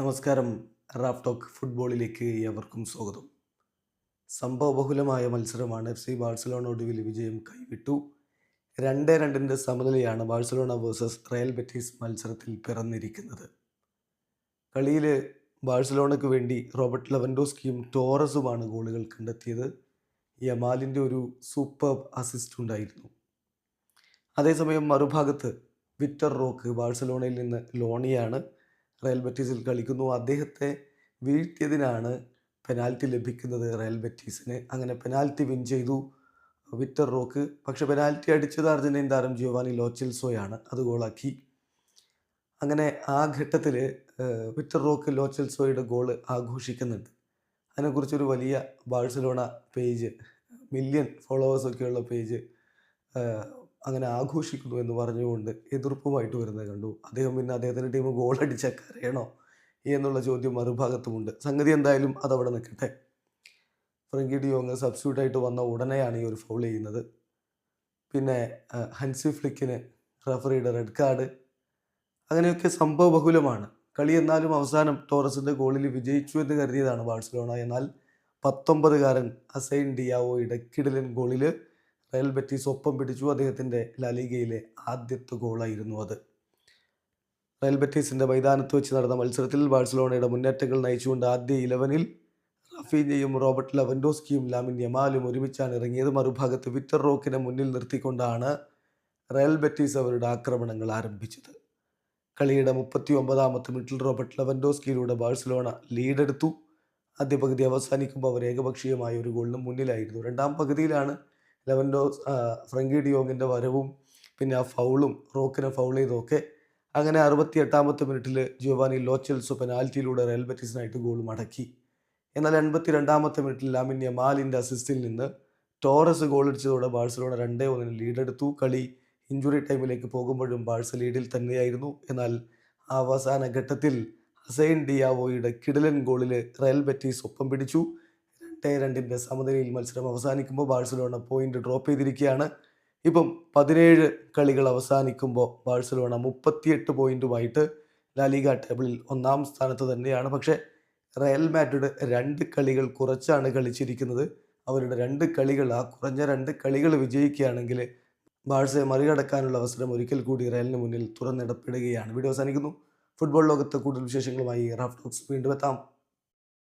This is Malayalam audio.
നമസ്കാരം. റാഫ് ടോക്ക് ഫുട്ബോളിലേക്ക് ഏവർക്കും സ്വാഗതം. സംഭവബഹുലമായ മത്സരമാണ് എഫ് സി ബാഴ്സലോണ ഒടുവിൽ വിജയം കൈവിട്ടു. രണ്ട് രണ്ടിന്റെ സമനിലയാണ് ബാഴ്സലോണ വേഴ്സസ് റയൽ ബെറ്റീസ് മത്സരത്തിൽ പിറന്നിരിക്കുന്നത്. കളിയിൽ ബാഴ്സലോണയ്ക്ക് വേണ്ടി റോബർട്ട് ലെവൻഡോസ്കിയും ടോറസുമാണ് ഗോളുകൾ കണ്ടെത്തിയത്. യമാലിന്റെ ഒരു സൂപ്പർ അസിസ്റ്റ് ഉണ്ടായിരുന്നു. അതേസമയം മറുഭാഗത്ത് വിക്ടർ റോക്ക് ബാഴ്സലോണയിൽ നിന്ന് ലോണിയാണ്. റയൽ ബെറ്റീസിൽ കളിക്കുന്നു. അദ്ദേഹത്തെ വീഴ്ത്തിയതിനാണ് പെനാൽറ്റി ലഭിക്കുന്നത് റയൽ ബെറ്റീസിന്. അങ്ങനെ പെനാൽറ്റി വിൻ ചെയ്തു. Victor Roque. പക്ഷെ പെനാൽറ്റി അടിച്ചത് അർജന്റീൻ താരം ജിയോവാനി ലോച്ചെൽസോയാണ്. അത് ഗോളാക്കി. അങ്ങനെ ആ ഘട്ടത്തിൽ വിക്ടർ റോക്ക് ലോച്ചൽസോയുടെ ഗോൾ ആഘോഷിക്കുന്നുണ്ട്. അതിനെക്കുറിച്ചൊരു വലിയ ബാഴ്സലോണ പേജ് മില്യൺ ഫോളോവേഴ്സൊക്കെയുള്ള പേജ് അങ്ങനെ ആഘോഷിക്കുന്നു എന്ന് പറഞ്ഞുകൊണ്ട് എതിർപ്പുമായിട്ട് വരുന്നത് കണ്ടു. അദ്ദേഹം പിന്നെ അദ്ദേഹത്തിന്റെ ടീം ഗോൾ അടിച്ച കരയണോ? എന്നുള്ള ചോദ്യം മറുഭാഗത്തുമുണ്ട്. സംഗതി എന്തായാലും അതവിടെ നിൽക്കട്ടെ. ഫ്രങ്കി ഡിയോങ് സബ്സ്റ്റിറ്റ്യൂട്ടായിട്ട് വന്ന ഉടനെയാണ് ഈ ഒരു ഫൗൾ ചെയ്യുന്നത്. പിന്നെ ഹൻസി ഫ്ലിക്കിന് റഫറിയുടെ റെഡ് കാർഡ് അങ്ങനെയൊക്കെ സംഭവ ബഹുലമാണ് കളി എന്നാലും അവസാനം ടോറസിന്റെ ഗോളിൽ വിജയിച്ചു എന്ന് കരുതിയതാണ് ബാഴ്സലോണ. എന്നാൽ പത്തൊമ്പതുകാരൻ അസൈൻ ഡിയാവോയുടെ ഇടക്കിടലൻ ഗോളിൽ റയൽ ബെറ്റീസ് ഒപ്പം പിടിച്ചു അദ്ദേഹത്തിന്റെ ലാലിഗയിലെ ആദ്യത്തെ ഗോളായിരുന്നു അത്. റയൽ ബെറ്റീസിന്റെ മൈതാനത്ത് വെച്ച് നടന്ന മത്സരത്തിൽ ബാഴ്സലോണയുടെ മുന്നേറ്റങ്ങൾ നയിച്ചുകൊണ്ട് ആദ്യ ഇലവനിൽ റഫീനയും റോബർട്ട് ലവൻഡോസ്കിയും ലാമിൻ യമാലും ഒരുമിച്ചാണ് ഇറങ്ങിയത്. മറുഭാഗത്ത് വിറ്റർ റോക്കിനെ മുന്നിൽ നിർത്തിക്കൊണ്ടാണ് റയൽ ബെറ്റീസ് അവരുടെ ആക്രമണങ്ങൾ ആരംഭിച്ചത്. കളിയുടെ മുപ്പത്തി ഒമ്പതാമത്തെ മിഡിൽ റോബർട്ട് ലവൻഡോസ്കിയിലൂടെ ബാഴ്സലോണ ലീഡെടുത്തു. ആദ്യ പകുതി അവസാനിക്കുമ്പോൾ അവർ ഏകപക്ഷീയമായ ഒരു ഗോളിന് മുന്നിലായിരുന്നു. രണ്ടാം പകുതിയിലാണ് ലെവൻഡോസ് ഫ്രങ്കി ഡിയോങ്ങിന്റെ വരവും പിന്നെ ആ ഫൗളും റോക്കിനെ ഫൗൾ ചെയ്തൊക്കെ അങ്ങനെ അറുപത്തി എട്ടാമത്തെ മിനിറ്റിൽ ജിയോവാനി ലോച്ചൽസ് പെനാൽറ്റിയിലൂടെ റയൽ ബെറ്റീസിനായിട്ട് ഗോൾ മടക്കി. എന്നാൽ എൺപത്തി രണ്ടാമത്തെ മിനിറ്റിൽ ലാമിൻ യമാലിന്റെ അസിസ്റ്റിൽ നിന്ന് ടോറസ് ഗോൾ അടിച്ചതോടെ ബാഴ്സലോണ രണ്ടേ ഒന്നിന് ലീഡെടുത്തു. കളി ഇഞ്ചുറി ടൈമിലേക്ക് പോകുമ്പോഴും ബാഴ്സ ലീഡിൽ തന്നെയായിരുന്നു. എന്നാൽ അവസാന ഘട്ടത്തിൽ ഹസൈൻ ഡിയാവോയുടെ കിടലൻ ഗോളിൽ റയൽ ബെറ്റീസ് ഒപ്പം പിടിച്ചു. രണ്ടേ രണ്ടിന്റെ സമനിലയിൽ മത്സരം അവസാനിക്കുമ്പോൾ ബാഴ്സലോണ പോയിന്റ് ഡ്രോപ്പ് ചെയ്തിരിക്കുകയാണ്. ഇപ്പം പതിനേഴ് കളികൾ അവസാനിക്കുമ്പോൾ ബാഴ്സലോണ മുപ്പത്തിയെട്ട് പോയിന്റുമായിട്ട് ലാലിഗ ടേബിളിൽ ഒന്നാം സ്ഥാനത്ത് തന്നെയാണ്. പക്ഷേ റയൽ മാഡ്രിഡ് രണ്ട് കളികൾ കുറച്ചാണ് കളിച്ചിരിക്കുന്നത്. അവരുടെ രണ്ട് കളികൾ ആ കുറഞ്ഞ രണ്ട് കളികൾ വിജയിക്കുകയാണെങ്കിൽ ബാഴ്സയെ മറികടക്കാനുള്ള അവസരം ഒരിക്കൽ കൂടി റയലിന് മുന്നിൽ തുറന്നിടപ്പെടുകയാണ്. വീഡിയോ അവസാനിക്കുന്നു. ഫുട്ബോൾ ലോകത്ത് കൂടുതൽ വിശേഷങ്ങളുമായി റാഫ് ടോക്സ് വീണ്ടും എത്താം.